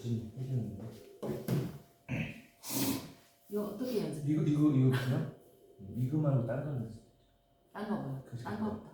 대신 해주는 거. 이거 어떻게 연습? 이거 이거 이거 보세요. 네. 이거 말고 다른 건 없어요. 딴거 봐요. 딴거 없다.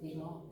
이거.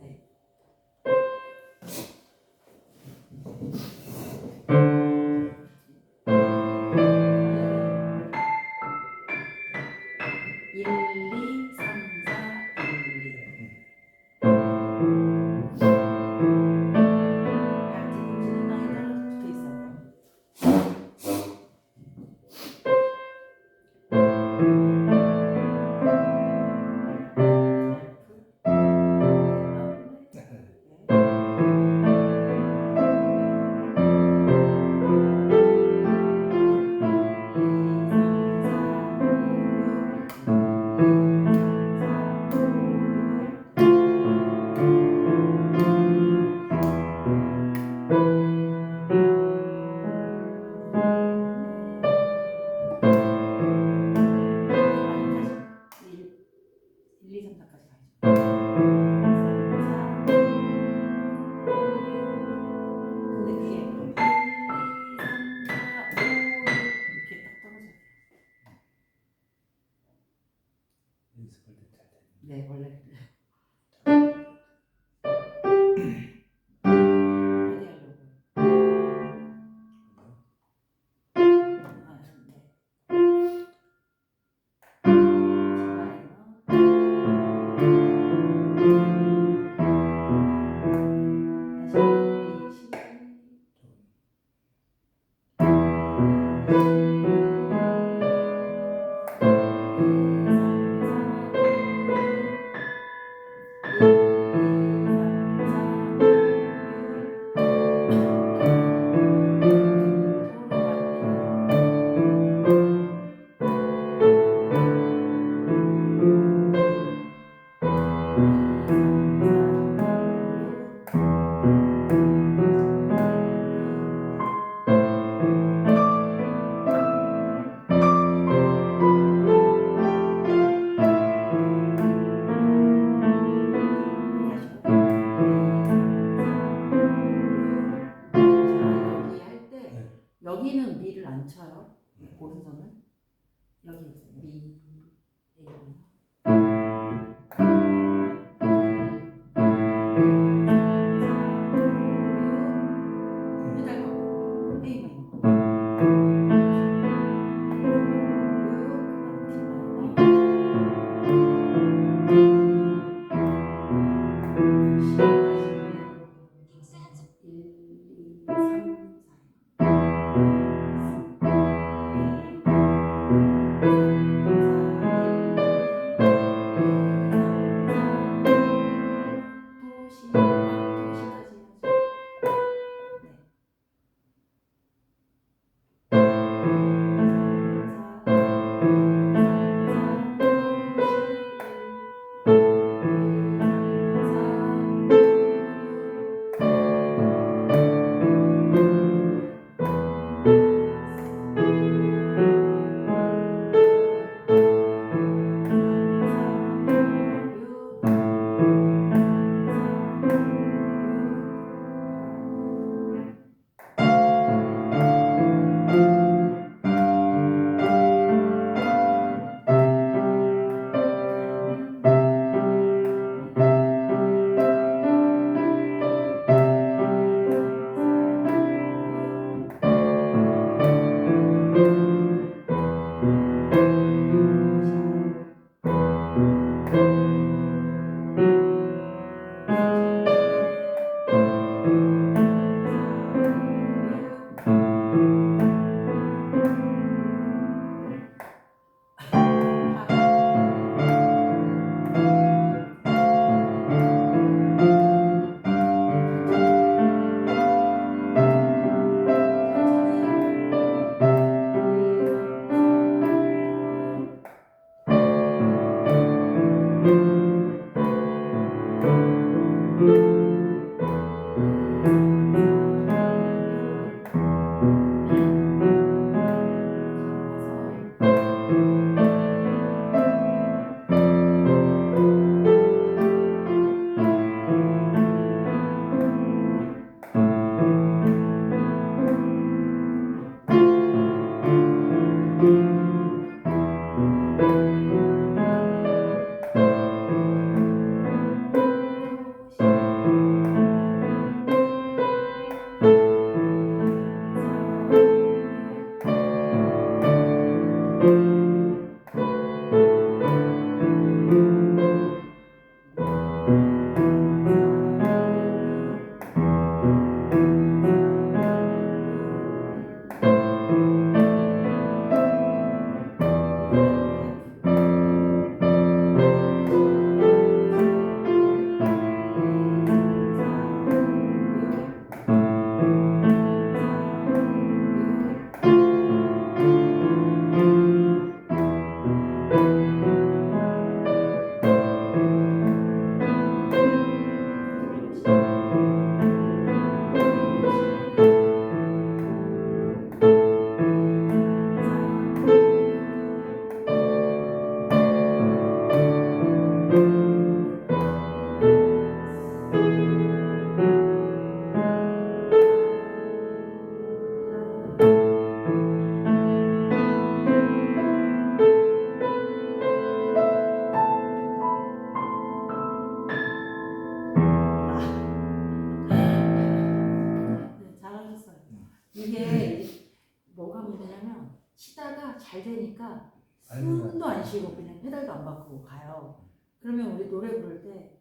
안 바꾸고 가요. 그러면 우리 노래 부를 때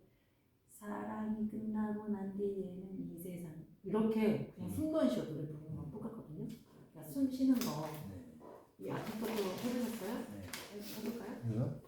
사랑이 끝나고 난 뒤에는 이 세상 이렇게 그냥 숨도 안 쉬고 노래 부르는 거랑 똑같거든요. 그러니까 숨 쉬는 거. 네. 이 앞에 것도 해보셨어요? 네. 해볼까요? 자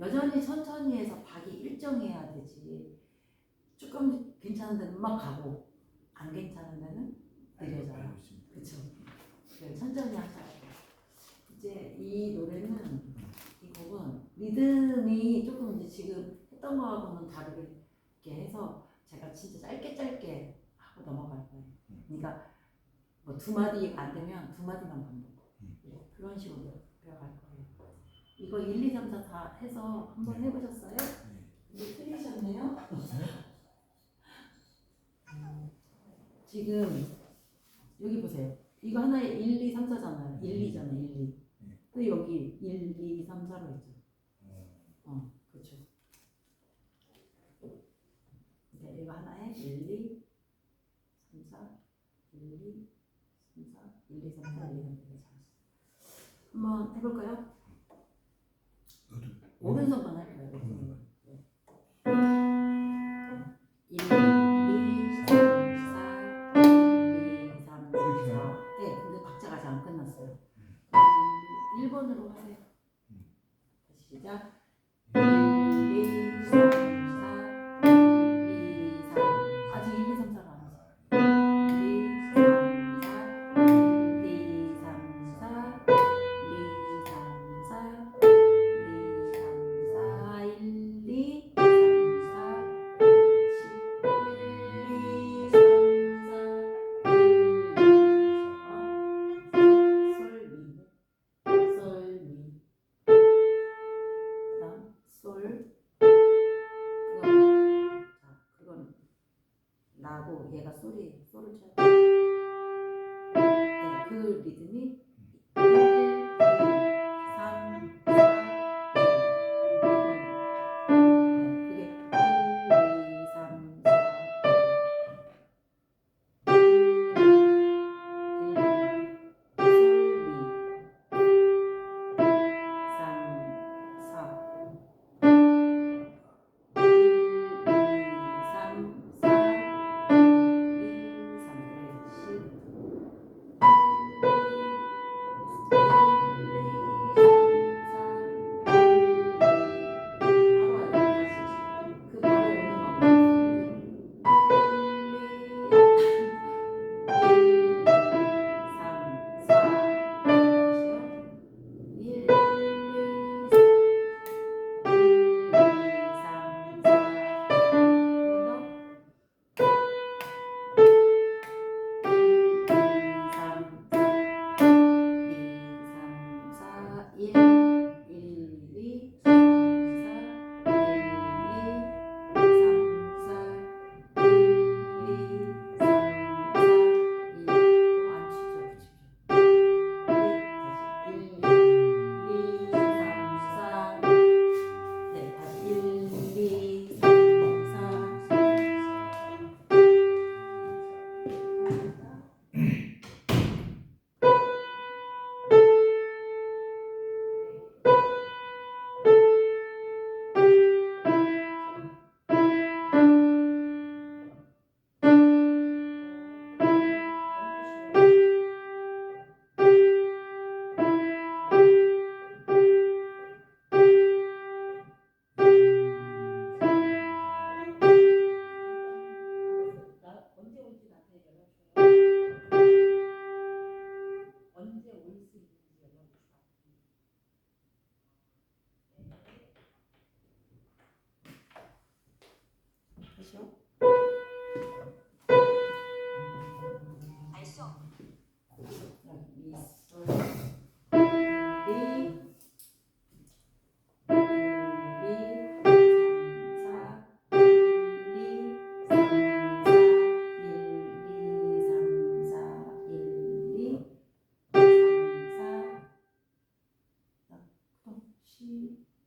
여전히 천천히 해서 박이 일정해야 되지. 조금 괜찮은 데는 막 가고 안 괜찮은 데는 느려져요. 그렇죠. 네, 천천히 하셔야 이제 이 노래는 이 곡은 리듬이 조금 이제 지금 했던 거하고는 다르게 해서 제가 진짜 짧게 짧게 하고 넘어갈 거예요. 음. 그러니까 뭐 두 마디 안 되면 두 마디만 반복. 그런 음. 식으로 배워갈 거예요. 이거 1, 2, 3, 4 다 해서 한번 네. 해보셨어요? 네. 이게 틀리셨네요. 지금 여기 보세요. 이거 하나에 1, 2, 3, 4잖아요. 1, 2잖아요. 1, 2. 네. 근데 여기 1, 2, 3, 4로 했죠. 어, 어, 그렇죠. 네, 이거 하나에 1, 2, 3, 4, 1, 2, 3, 4, 1, 2, 3, 4, 1, 2, 3, 4. 네, 잘했어요. 한번 해볼까요? 오른손만? 오른손만. 오른손만. 네. 라고 얘가 소리 소를 쳐요. 네, 그 리듬이 she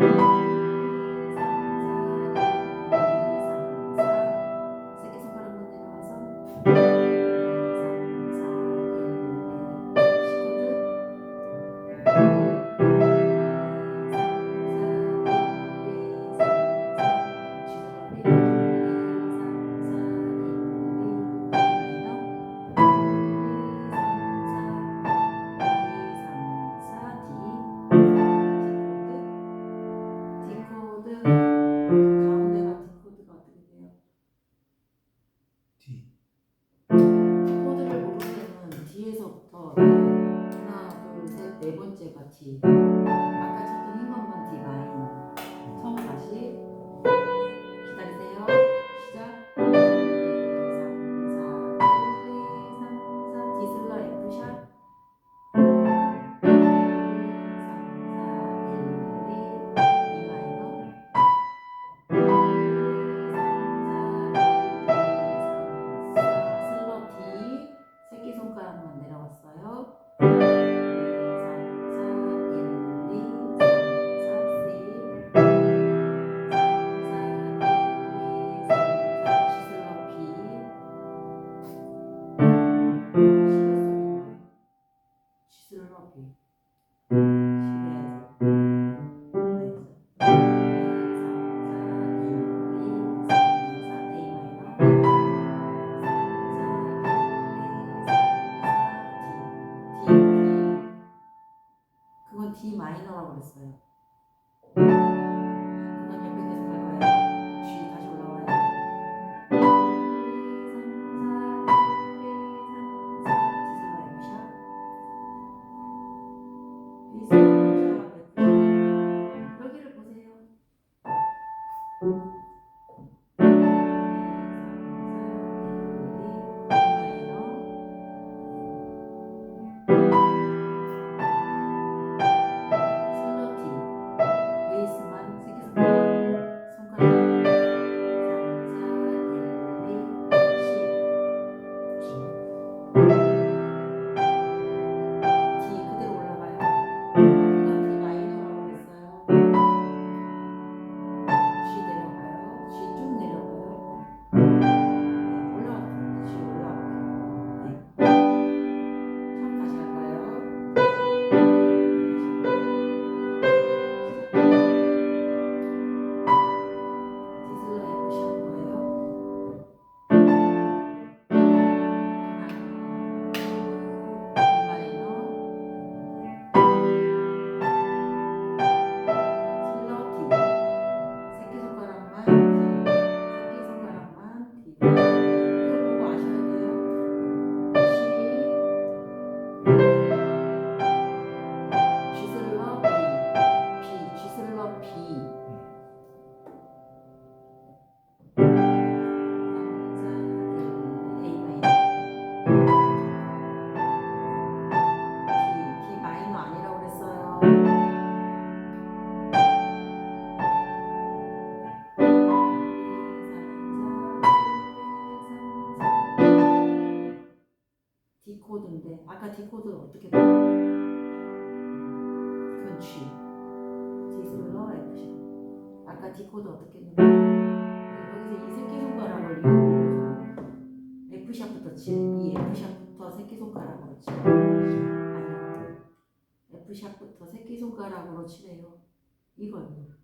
디코 그다 코드인데 아까 디코드는 어떻게 봐? 그건 G 디슬러 F 샵 아까 디코드 어떻게 거기서 이 새끼손가락을 F 샵부터 G 이 F 샵부터 새끼손가락으로 치고 샵부터 새끼손가락으로 치래요. 이거요?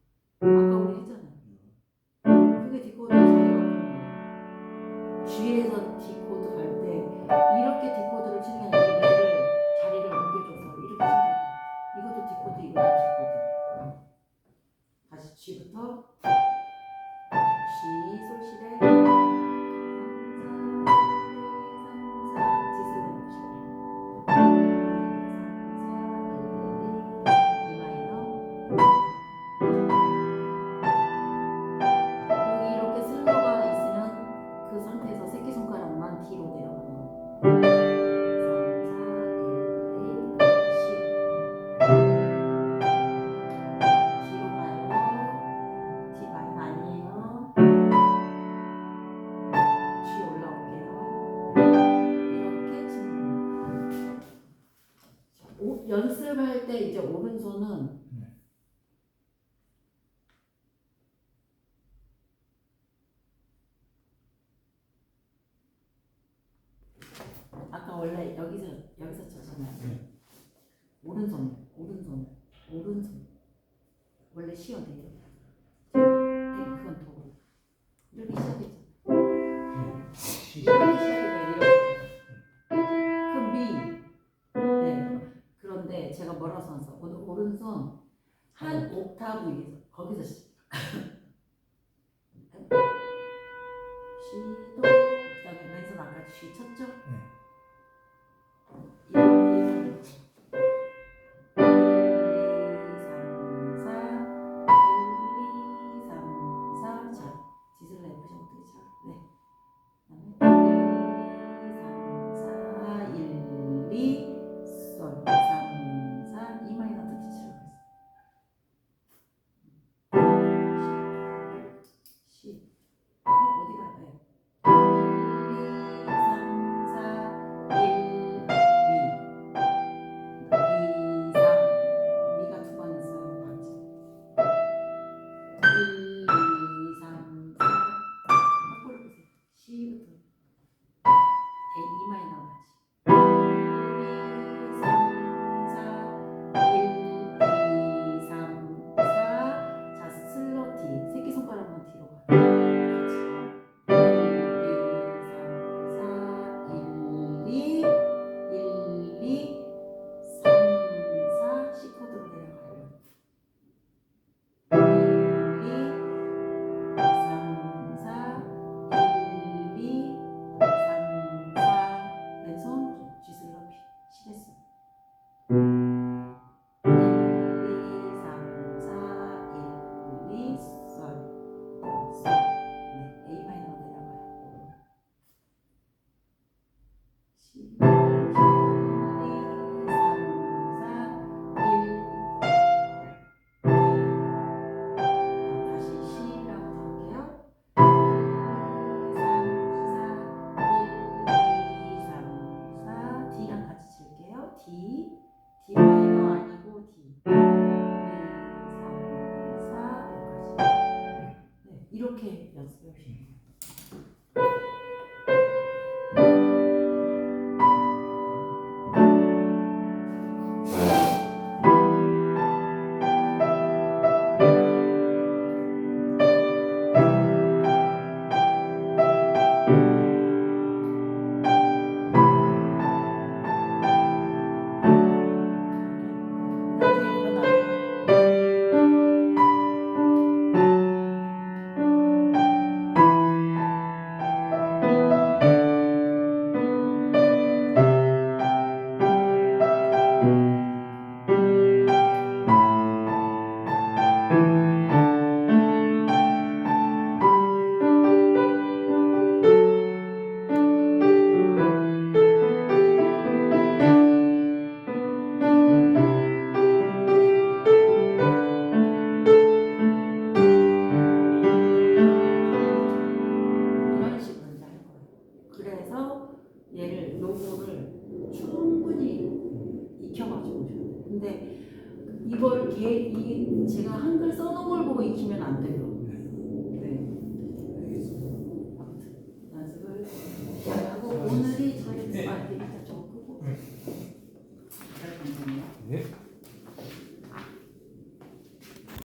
발가락 멀어서서 오른손 한 네. 옥타브 위에서 거기서 시, 시도 그다음에 왼손 아까 쉬 쳤.